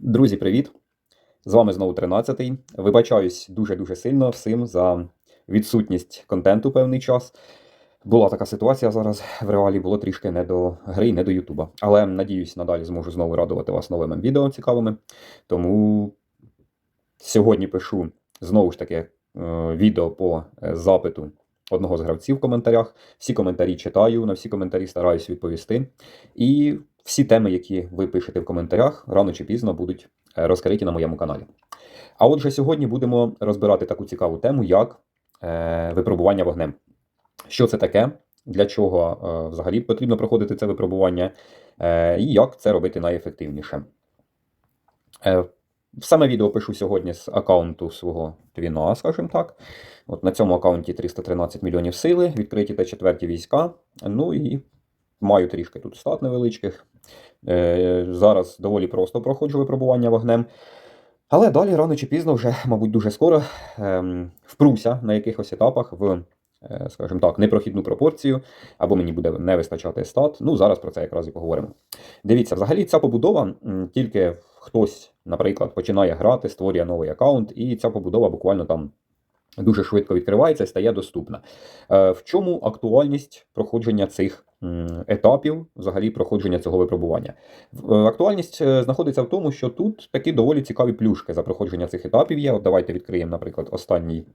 Друзі, привіт! З вами знову 13-й. Вибачаюсь дуже-дуже сильно всім за відсутність контенту певний час. Була така ситуація зараз в реалі, було трішки не до гри, не до Ютуба. Але надіюсь, надалі зможу знову радувати вас новими відео цікавими. Тому сьогодні пишу знову ж таки е, відео по е, запиту одного з гравців в коментарях. Всі коментарі читаю, на всі коментарі стараюсь відповісти. І всі теми, які ви пишете в коментарях, рано чи пізно будуть е, розкриті на моєму каналі. А отже, сьогодні будемо розбирати таку цікаву тему, як е, випробування вогнем. Що це таке, для чого е, взагалі потрібно проходити це випробування, і як це робити найефективніше. Саме відео пишу сьогодні з аккаунту свого твіна, скажімо так. От на цьому аккаунті 313 мільйонів сили, відкриті та четверті війська. Ну і маю трішки тут стат невеличких. Е, Зараз доволі просто проходжу випробування вогнем. Але далі, рано чи пізно, вже, мабуть, дуже скоро ем, впруся на якихось етапах в, е, скажімо так, непрохідну пропорцію, або мені буде не вистачати стат. Ну, зараз про це якраз і поговоримо. Дивіться, взагалі ця побудова тільки хтось, наприклад, починає грати, створює новий аккаунт, і ця побудова буквально там. Дуже швидко відкривається і стає доступна. Е, В чому актуальність проходження цих етапів, взагалі проходження цього випробування? Е, Актуальність е, знаходиться в тому, що тут такі доволі цікаві плюшки за проходження цих етапів є. От давайте відкриємо, наприклад, останній.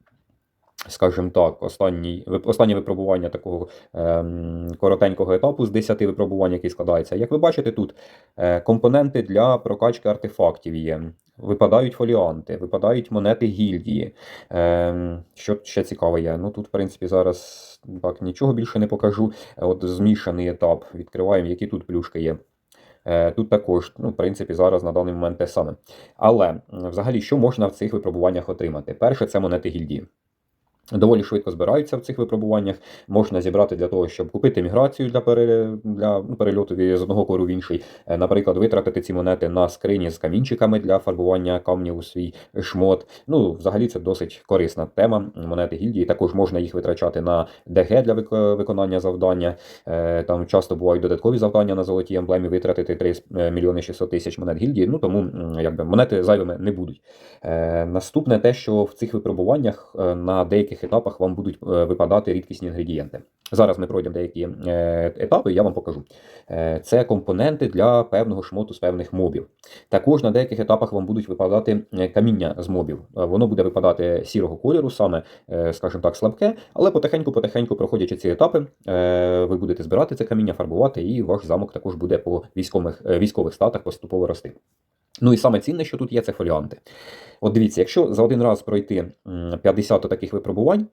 Скажімо так, останній, останнє випробування такого ем, коротенького етапу з 10 випробувань, який складається. Як ви бачите, тут е, компоненти для прокачки артефактів є. Випадають фоліанти, випадають монети гільдії. Ем, що ще цікаве є? Ну тут, в принципі, зараз так нічого більше не покажу. Е, От змішаний етап. Відкриваємо, які тут плюшки є. Е, Тут також, ну, в принципі, зараз на даний момент те саме. Але взагалі, що можна в цих випробуваннях отримати? Перше, це монети гільдії. Доволі швидко збираються в цих випробуваннях. Можна зібрати для того, щоб купити міграцію для, пере... для ну, перельоту з одного кору в інший. Е, Наприклад, витратити ці монети на скрині з камінчиками для фарбування камнів у свій шмот. Ну, взагалі, це досить корисна тема. Монети гільдії. Також можна їх витрачати на ДГ для вик- виконання завдання. Е, Там часто бувають додаткові завдання на золотій емблемі витратити 3 мільйони 600 тисяч монет гільдії. Ну тому якби монети зайвими не будуть. Е, Наступне те, що в цих випробуваннях е, на деяких етапах вам будуть е, випадати рідкісні інгредієнти. Зараз ми пройдемо деякі е, етапи, я вам покажу. Е, Це компоненти для певного шмоту з певних мобів. Також на деяких етапах вам будуть випадати каміння з мобів. Воно буде випадати сірого кольору, саме, скажімо так, слабке, але потихеньку-потихеньку проходячи ці етапи, ви будете збирати це каміння, фарбувати, і ваш замок також буде по військових, військових статах поступово рости. Ну і саме цінне, що тут є, це фоліанти. От дивіться, якщо за один раз пройти 50 таких випробувань,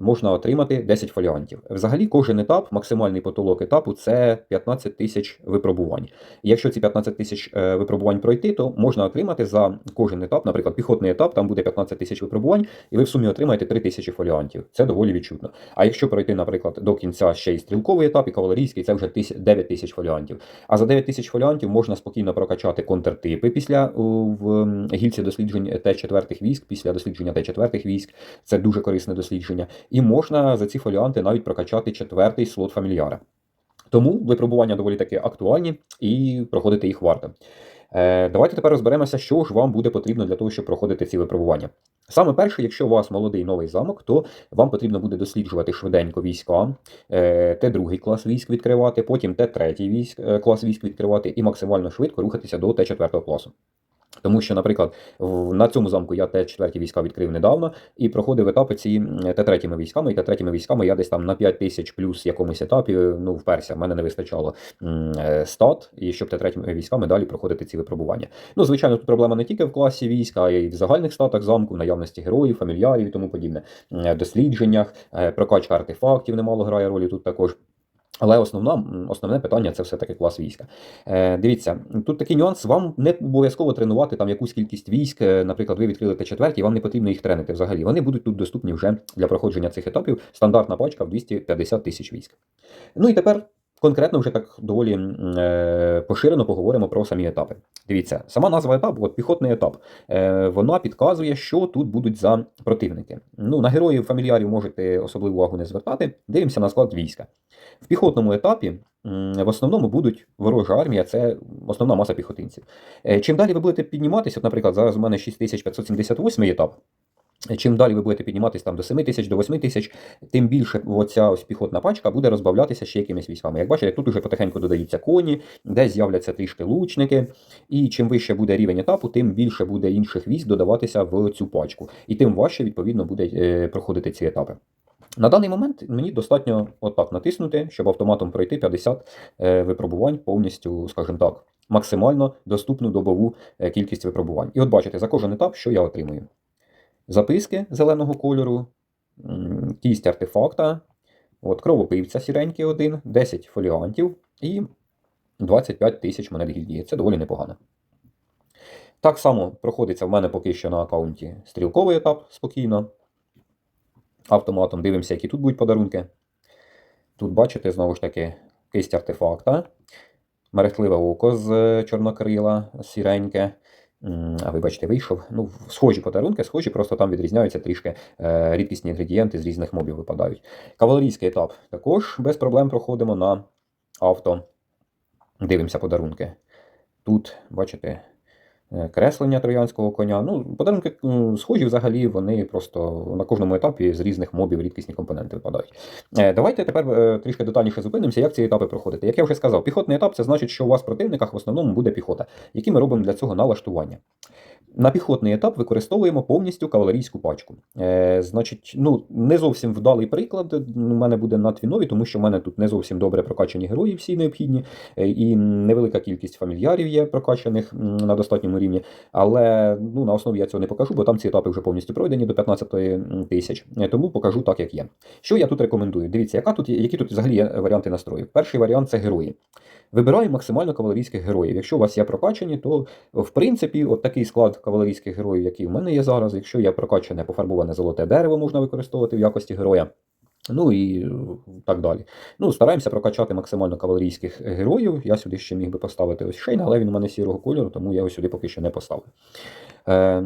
можна отримати 10 фоліантів. Взагалі, кожен етап, максимальний потолок етапу це 15 тисяч випробувань. І якщо ці 15 тисяч е, випробувань пройти, то можна отримати за кожен етап, наприклад, піхотний етап, там буде 15 тисяч випробувань, і ви в сумі отримаєте 3 тисячі фоліантів. Це доволі відчутно. А якщо пройти, наприклад, до кінця ще й стрілковий етап, і кавалерійський, це вже тис- 9 тисяч фоліантів. А за 9 тисяч фоліантів можна спокійно прокачати контртипи після в гільці досліджень Т4 військ, після дослідження Т4 військ. Це дуже корисне дослідження. І можна за ці фоліанти навіть прокачати четвертий слот фамільяра. Тому випробування доволі таки актуальні і проходити їх варто. Е, давайте тепер розберемося, що ж вам буде потрібно для того, щоб проходити ці випробування. Саме перше, якщо у вас молодий новий замок, то вам потрібно буде досліджувати швиденько війська, е, Т2 клас військ відкривати, потім Т3 військ, е, клас військ відкривати і максимально швидко рухатися до Т4 класу. Тому що, наприклад, на цьому замку я Т4 війська відкрив недавно і проходив етапи ці м, Т3 військами, і Т3 військами я десь там на 5 тисяч плюс якомусь етапі, ну, вперся, в мене не вистачало е, стат, і щоб Т3 військами далі проходити ці випробування. Ну, звичайно, тут проблема не тільки в класі війська, а й в загальних статах замку, наявності героїв, фамільярів і тому подібне, е, дослідженнях, е, прокачка артефактів немало грає ролі тут також. Але основна, основне питання це все-таки клас війська. Е, дивіться, тут такий нюанс. Вам не обов'язково тренувати там якусь кількість військ. Е, Наприклад, ви відкрили Т4, і вам не потрібно їх тренити взагалі. Вони будуть тут доступні вже для проходження цих етапів. Стандартна пачка в 250 тисяч військ. Ну і тепер конкретно вже так доволі е, поширено поговоримо про самі етапи. Дивіться, сама назва етапу, от піхотний етап, е, вона підказує, що тут будуть за противники. Ну, на героїв фамільярів можете особливу увагу не звертати. Дивимося на склад війська. В піхотному етапі в основному будуть ворожа армія, це основна маса піхотинців. Е, Чим далі ви будете підніматися, от, наприклад, зараз у мене 6578 етап. Чим далі ви будете підніматися там до 7 тисяч, до 8 тисяч, тим більше оця ось піхотна пачка буде розбавлятися ще якимись військами. Як бачите, тут уже потихеньку додаються коні, де з'являться трішки лучники. І чим вище буде рівень етапу, тим більше буде інших військ додаватися в цю пачку. І тим важче, відповідно, буде е, проходити ці етапи. На даний момент мені достатньо отак натиснути, щоб автоматом пройти 50 е, випробувань повністю, скажімо так, максимально доступну добову е, кількість випробувань. І от бачите, за кожен етап, що я отримую. Записки зеленого кольору, кість артефакта, от, кровопивця сіренький один, 10 фоліантів і 25 тисяч монет гільдії. Це доволі непогано. Так само проходиться в мене поки що на аккаунті стрілковий етап спокійно. Автоматом дивимося, які тут будуть подарунки. Тут бачите, знову ж таки, кисть артефакта, мерехтливе око з е, чорнокрила, сіреньке. А вибачте, вийшов. Ну, схожі подарунки, схожі, просто там відрізняються трішки е, рідкісні інгредієнти з різних мобів випадають. Кавалерійський етап також без проблем проходимо на авто. Дивимося подарунки. Тут, бачите, креслення троянського коня. Ну, подарунки схожі взагалі, вони просто на кожному етапі з різних мобів рідкісні компоненти випадають. Е, Давайте тепер е, трішки детальніше зупинимося, як ці етапи проходити. Як я вже сказав, піхотний етап це значить, що у вас в противниках в основному буде піхота, які ми робимо для цього налаштування. На піхотний етап використовуємо повністю кавалерійську пачку. Е, значить, ну не зовсім вдалий приклад. У мене буде на твінові, тому що в мене тут не зовсім добре прокачані герої, всі необхідні, е, і невелика кількість фамільярів є прокачаних на достатньому рівні. Але ну, на основі я цього не покажу, бо там ці етапи вже повністю пройдені до 15 тисяч. Е, Тому покажу так, як є. Що я тут рекомендую? Дивіться, яка тут, які тут взагалі є варіанти настроїв. Перший варіант це герої. Вибираю максимально кавалерійських героїв. Якщо у вас є прокачані, то в принципі, от такий склад кавалерійських героїв, які в мене є зараз. Якщо є прокачане пофарбоване золоте дерево, можна використовувати в якості героя. Ну і е, так далі. Ну, стараємося прокачати максимально кавалерійських героїв. Я сюди ще міг би поставити ось Шейна, але він у мене сірого кольору, тому я його сюди поки що не поставив. Е,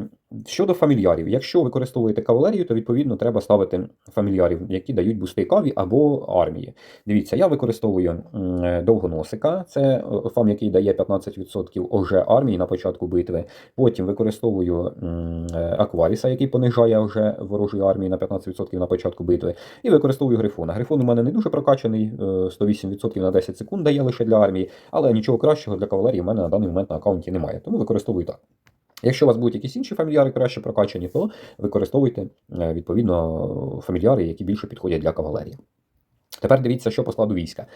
щодо фамільярів, якщо використовуєте кавалерію, то відповідно треба ставити фамільярів, які дають бусти каві або армії. Дивіться, я використовую е, довгоносика, це е, фам, який дає 15% ОЖ армії на початку битви. Потім використовую Акваріса, який понижає ОЖ ворожої армії на 15% на початку битви. І використовую Грифона. Грифон у мене не дуже прокачаний, е, 108% на 10 секунд дає лише для армії, але нічого кращого для кавалерії в мене на даний момент на аккаунті немає. Тому використовую так. Якщо у вас будуть якісь інші фамільяри краще прокачані, то використовуйте е, відповідно фамільяри, які більше підходять для кавалерії. Тепер дивіться, що по складу війська.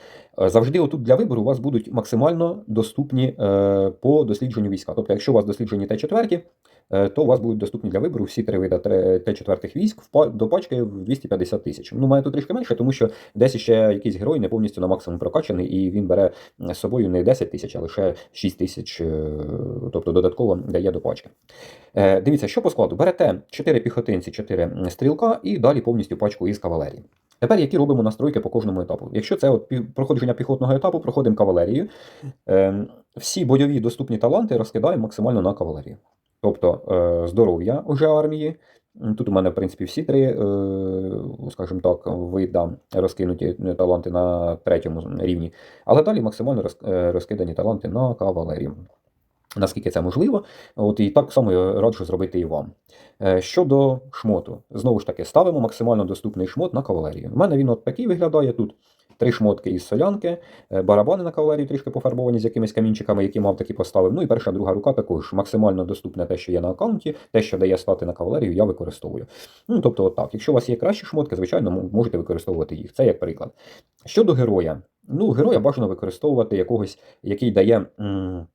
Е, Завжди отут для вибору у вас будуть максимально доступні е, по дослідженню війська. Тобто, якщо у вас досліджені Т4, е, то у вас будуть доступні для вибору всі три види Т4 військ до пачки в 250 тисяч. Ну, має тут трішки менше, тому що десь ще якийсь герой не повністю на максимум прокачаний, і він бере з собою не 10 тисяч, а лише 6 тисяч, тобто додатково дає до пачки. Дивіться, що по складу. Берете 4 піхотинці, 4 стрілка і далі повністю пачку із кавалерії. Тепер які робимо настройки по кожному етапу? Якщо це от проходження піхотного етапу, проходимо кавалерію. Е, Всі бойові доступні таланти розкидаємо максимально на кавалерію. Тобто е, здоров'я уже армії. Тут у мене, в принципі, всі три, е, скажімо так, вида розкинуті е, таланти на третьому рівні. Але далі максимально розкидані таланти на кавалерію. Наскільки це можливо, от і так само я раджу зробити і вам. Е, Щодо шмоту, знову ж таки, ставимо максимально доступний шмот на кавалерію. У мене він от такий виглядає тут. Три шмотки із солянки, е, барабани на кавалерію трішки пофарбовані з якимись камінчиками, які мав таки поставив. Ну і перша, друга рука також максимально доступне те, що є на аккаунті, те, що дає стати на кавалерію, я використовую. Ну тобто, отак. Якщо у вас є кращі шмотки, звичайно, можете використовувати їх. Це як приклад. Щодо героя, ну героя бажано використовувати якогось, який дає. м,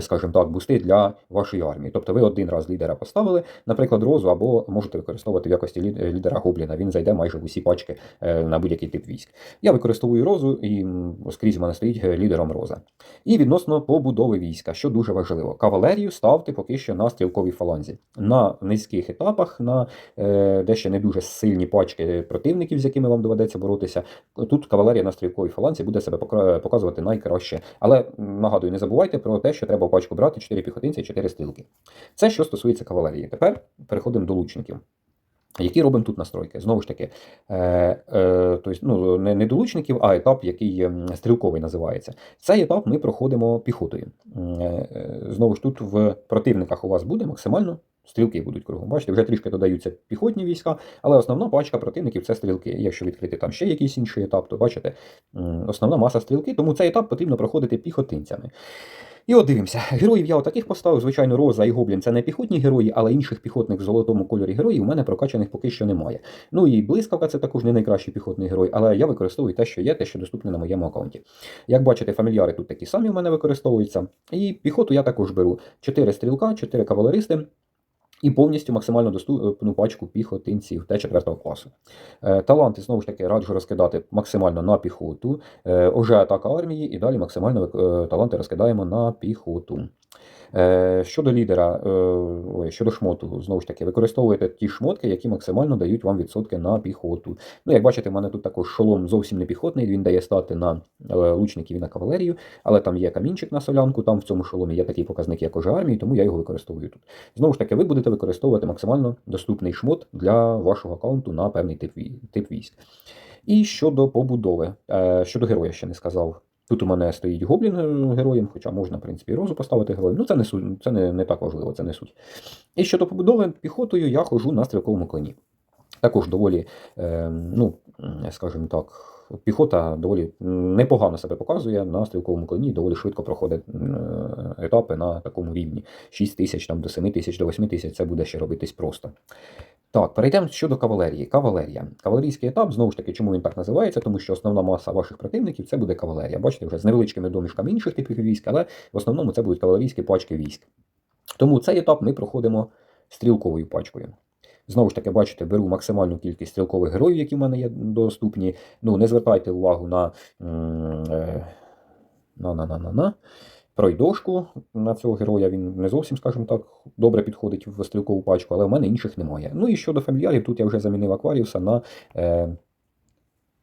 Скажімо так, бусти для вашої армії. Тобто ви один раз лідера поставили, наприклад, розу, або можете використовувати в якості е, лідера гобліна. Він зайде майже в усі пачки е, на будь-який тип військ. Я використовую розу і скрізь в мене стоїть е, лідером роза. І відносно побудови війська, що дуже важливо. Кавалерію ставте поки що на стрілковій фаланзі. На низьких етапах, на е, де ще не дуже сильні пачки противників, з якими вам доведеться боротися. Тут кавалерія на стрілковій фаланзі буде себе показувати найкраще. Але нагадую, не забувайте про те, що треба пачку брати 4 піхотинці, 4 стрілки. Це що стосується кавалерії. Тепер переходимо до лучників. Які робимо тут настройки? Знову ж таки, е, е, тобто, ну, не, не до лучників, а етап, який стрілковий називається. Цей етап ми проходимо піхотою. Е, е, Знову ж тут в противниках у вас буде максимально стрілки будуть кругом. Бачите, вже трішки додаються піхотні війська, але основна пачка противників це стрілки. Якщо відкрити там ще якийсь інший етап, то бачите, основна маса стрілки, тому цей етап потрібно проходити піхотинцями. І от дивимося, героїв я отаких поставив. Звичайно, Роза і Гоблін це не піхотні герої, але інших піхотних в золотому кольорі героїв у мене прокачаних поки що немає. Ну і блискавка це також не найкращий піхотний герой, але я використовую те, що є, те, що доступне на моєму аккаунті. Як бачите, фамільяри тут такі самі в мене використовуються. І піхоту я також беру 4 стрілка, 4 кавалеристи. І повністю максимально доступну пачку піхотинців Т4 класу. Е, Таланти, знову ж таки, раджу розкидати максимально на піхоту. Е, Уже атака армії, і далі максимально е, таланти розкидаємо на піхоту. Е, Щодо лідера, е, щодо шмоту, знову ж таки, використовуєте ті шмотки, які максимально дають вам відсотки на піхоту. Ну, як бачите, в мене тут також шолом зовсім не піхотний, він дає стати на е, лучників і на кавалерію, але там є камінчик на солянку, там в цьому шоломі є такий показник, як уже армії, тому я його використовую тут. Знову ж таки, ви будете використовувати максимально доступний шмот для вашого аккаунту на певний тип, військ. І щодо побудови, щодо героя ще не сказав. Тут у мене стоїть гоблін е, героєм, хоча можна, в принципі, і розу поставити героєм. Ну, це не суть, це не, не так важливо, це не суть. І щодо побудови піхотою я ходжу на стрілковому коні. Також доволі, е, ну, скажімо так, піхота доволі непогано себе показує на стрілковому коні, доволі швидко проходить е, етапи на такому рівні. 6 тисяч там, до 7 тисяч, до 8 тисяч це буде ще робитись просто. Так, перейдемо щодо кавалерії. Кавалерія. Кавалерійський етап, знову ж таки, чому він так називається? Тому що основна маса ваших противників це буде кавалерія. Бачите, вже з невеличкими домішками інших типів військ, але в основному це будуть кавалерійські пачки військ. Тому цей етап ми проходимо стрілковою пачкою. Знову ж таки, бачите, беру максимальну кількість стрілкових героїв, які в мене є доступні. Ну, не звертайте увагу на. е, на, на, на, на, на. Пройдошку на цього героя він не зовсім, скажімо так, добре підходить в стрілкову пачку, але в мене інших немає. Ну і щодо фамільярів, тут я вже замінив Акваріуса на е,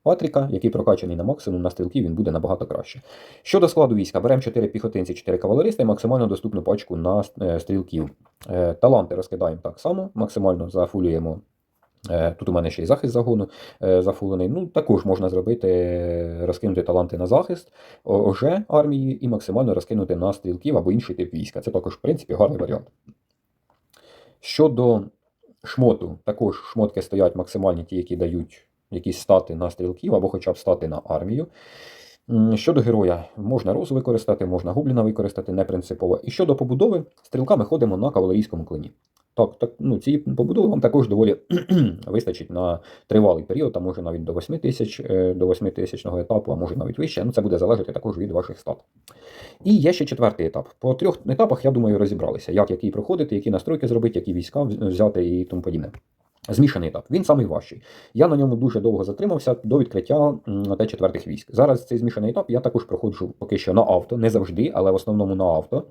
Патріка, який прокачаний на максимум на стрілки, він буде набагато краще. Щодо складу війська, беремо 4 піхотинці, 4 кавалериста і максимально доступну пачку на е, стрілків. Е, таланти розкидаємо так само, максимально зафулюємо. Е, Тут у мене ще й захист загону зафулений. Ну, також можна зробити, розкинути таланти на захист о- оже армії і максимально розкинути на стрілків або інший тип війська. Це також, в принципі, гарний варіант. Щодо шмоту, також шмотки стоять максимальні ті, які дають якісь стати на стрілків або хоча б стати на армію. Щодо героя, можна розу використати, можна гобліна використати, не принципово. І щодо побудови, стрілками ходимо на кавалерійському клині. Так, так, ну, цієї побудови вам також доволі вистачить на тривалий період, а може навіть до 8 тисяч, е, до 8 тисячного етапу, а може навіть вище. Ну, це буде залежати також від ваших стат. І є ще четвертий етап. По трьох етапах, я думаю, розібралися, як який проходити, які настройки зробити, які війська взяти і тому подібне. Змішаний етап, він самий важчий. Я на ньому дуже довго затримався до відкриття м, Т4 військ. Зараз цей змішаний етап я також проходжу поки що на авто, не завжди, але в основному на авто.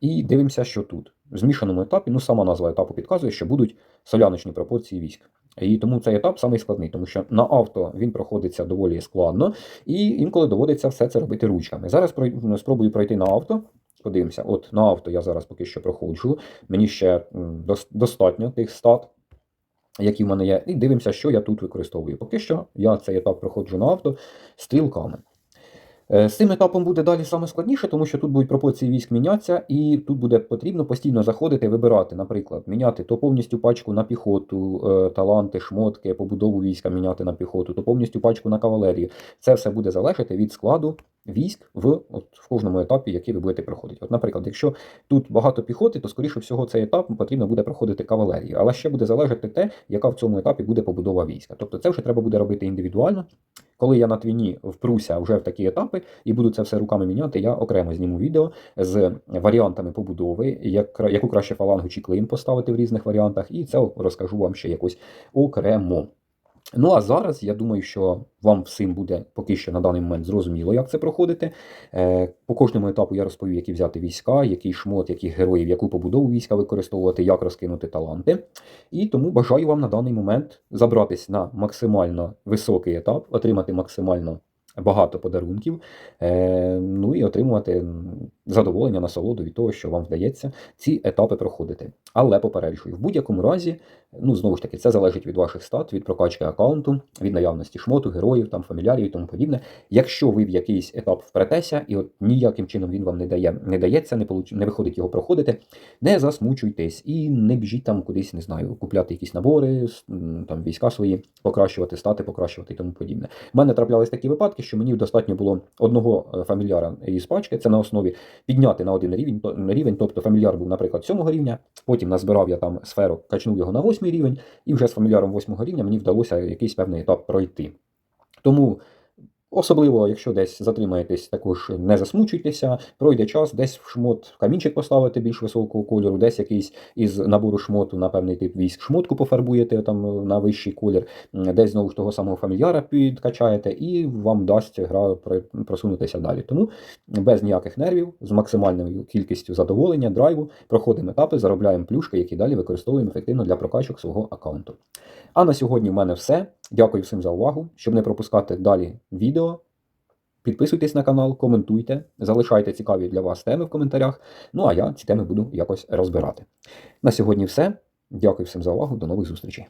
І дивимося, що тут. В змішаному етапі, ну сама назва етапу підказує, що будуть соляночні пропорції військ. І тому цей етап самий складний, тому що на авто він проходиться доволі складно, і інколи доводиться все це робити ручками. Зараз спробую пройти на авто. Подивимося, от на авто я зараз поки що проходжу. Мені ще достатньо тих стат, які в мене є, і дивимося, що я тут використовую. Поки що я цей етап проходжу на авто стрілками. Е, З цим етапом буде далі саме складніше, тому що тут будуть пропорції військ мінятися, і тут буде потрібно постійно заходити, вибирати, наприклад, міняти то повністю пачку на піхоту, е, таланти, шмотки, побудову війська міняти на піхоту, то повністю пачку на кавалерію. Це все буде залежати від складу військ в, от, в кожному етапі, який ви будете проходити. От, наприклад, якщо тут багато піхоти, то скоріше всього цей етап потрібно буде проходити кавалерію. Але ще буде залежати те, яка в цьому етапі буде побудова війська. Тобто це вже треба буде робити індивідуально. Коли я на твіні впруся вже в такі етапи і буду це все руками міняти, я окремо зніму відео з варіантами побудови, як, яку краще фалангу чи клин поставити в різних варіантах, і це розкажу вам ще якось окремо. Ну а зараз я думаю, що вам всім буде поки що на даний момент зрозуміло, як це проходити. Е, По кожному етапу я розповів, які взяти війська, який шмот, яких героїв, яку побудову війська використовувати, як розкинути таланти. І тому бажаю вам на даний момент забратись на максимально високий етап, отримати максимально багато подарунків, е, ну і отримувати задоволення, насолоду від того, що вам вдається ці етапи проходити. Але попереджую, в будь-якому разі, ну знову ж таки, це залежить від ваших стат, від прокачки аккаунту, від наявності шмоту, героїв, там фамілярів і тому подібне. Якщо ви в якийсь етап впретеся, і от ніяким чином він вам не дає, не дається, не получ... не виходить його проходити, не засмучуйтесь і не біжіть там кудись, не знаю, купляти якісь набори, там війська свої, покращувати стати, покращувати і тому подібне. У мене траплялись такі випадки, що мені достатньо було одного е, фамільяра із пачки, це на основі підняти на один рівень, то- рівень, тобто фамільяр був, наприклад, сьомого рівня, потім назбирав я там сферу, качнув його на восьмий рівень, і вже з фамільяром восьмого рівня мені вдалося якийсь певний етап пройти. Тому Особливо, якщо десь затримаєтесь, також не засмучуйтеся, пройде час, десь в шмот камінчик поставити більш високого кольору, десь якийсь із набору шмоту на певний тип військ шмотку пофарбуєте там е, на вищий колір, десь знову ж того самого фамільяра підкачаєте, і вам дасть гра просунутися далі. Тому без ніяких нервів, з максимальною кількістю задоволення, драйву, проходимо етапи, заробляємо плюшки, які далі використовуємо ефективно для прокачок свого аккаунту. А на сьогодні в мене все. Дякую всім за увагу. Щоб не пропускати далі відео, підписуйтесь на канал, коментуйте, залишайте цікаві для вас теми в коментарях. Ну а я ці теми буду якось розбирати. На сьогодні все. Дякую всім за увагу. До нових зустрічей.